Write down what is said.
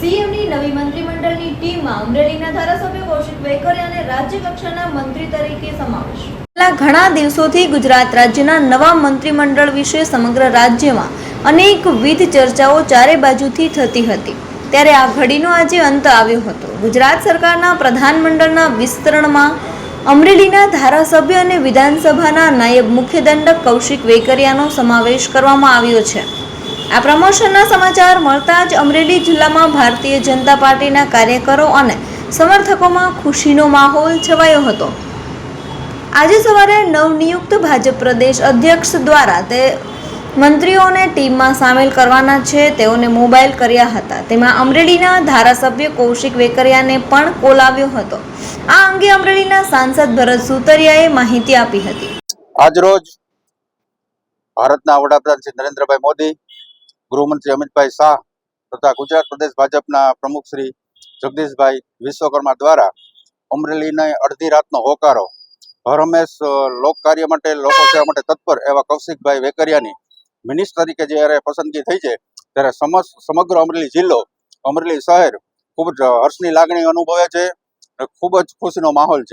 સીએમની નવી મંત્રીમંડળની ટીમમાં અમરેલીના ધારાસભ્ય કૌશિક વેકરિયાને રાજ્ય કક્ષાના મંત્રી તરીકે સમાવેશ. ઘણા દિવસોથી ગુજરાત રાજ્યના નવા મંત્રીમંડળ વિશે સમગ્ર રાજ્યમાં અનેકવિધ ચર્ચાઓ ચારે બાજુથી થતી હતી. ત્યારે આ ઘડીનો આજે અંત આવ્યો હતો. ગુજરાત સરકારના પ્રધાનમંડળના વિસ્તરણમાં અમરેલીના ધારાસભ્ય અને વિધાનસભાના નાયબ મુખ્ય દંડક કૌશિક વેકરિયાનો સમાવેશ કરવામાં આવ્યો છે. આ પ્રમોશનના સમાચાર મળતા જ અમરેલી જિલ્લામાં ભારતીય જનતા પાર્ટીના કાર્યકરો અને સમર્થકોમાં ખુશીનો માહોલ છવાયો હતો. આજે સવારે નવનિયુક્ત ભાજપ પ્રદેશ અધ્યક્ષ દ્વારા તે મંત્રીઓને ટીમમાં સામેલ કરવાના છે. તેઓને મોબાઈલ કર્યા હતા. તેમાં અમરેલીના ધારાસભ્ય કૌશિક વેકરિયાને પણ કોલ આવ્યો હતો. આ અંગે અમરેલીના સાંસદ ભરત સુતરિયાએ માહિતી આપી હતી. આજરોજ ભારતના વડાપ્રધાન શ્રી નરેન્દ્રભાઈ મોદી ગૃહમંત્રી અમિતભાઈ શાહ તથા ગુજરાત પ્રદેશ ભાજપના પ્રમુખ શ્રી જગદીશભાઈ વિશ્વકર્મા દ્વારા અમરેલીને અડધી રાતનો હોકારો. હર હંમેશ લોકકાર્ય લોક કાર્ય માટે, લોકો માટે તત્પર એવા કૌશિકભાઈ વેકરિયાની મિનિસ્ટર તરીકે જ્યારે પસંદગી થઈ છે, ત્યારે સમગ્ર અમરેલી જિલ્લો, અમરેલી શહેર ખૂબ જ હર્ષની લાગણી અનુભવે છે ખૂબ જ ખુશીનો માહોલ છે.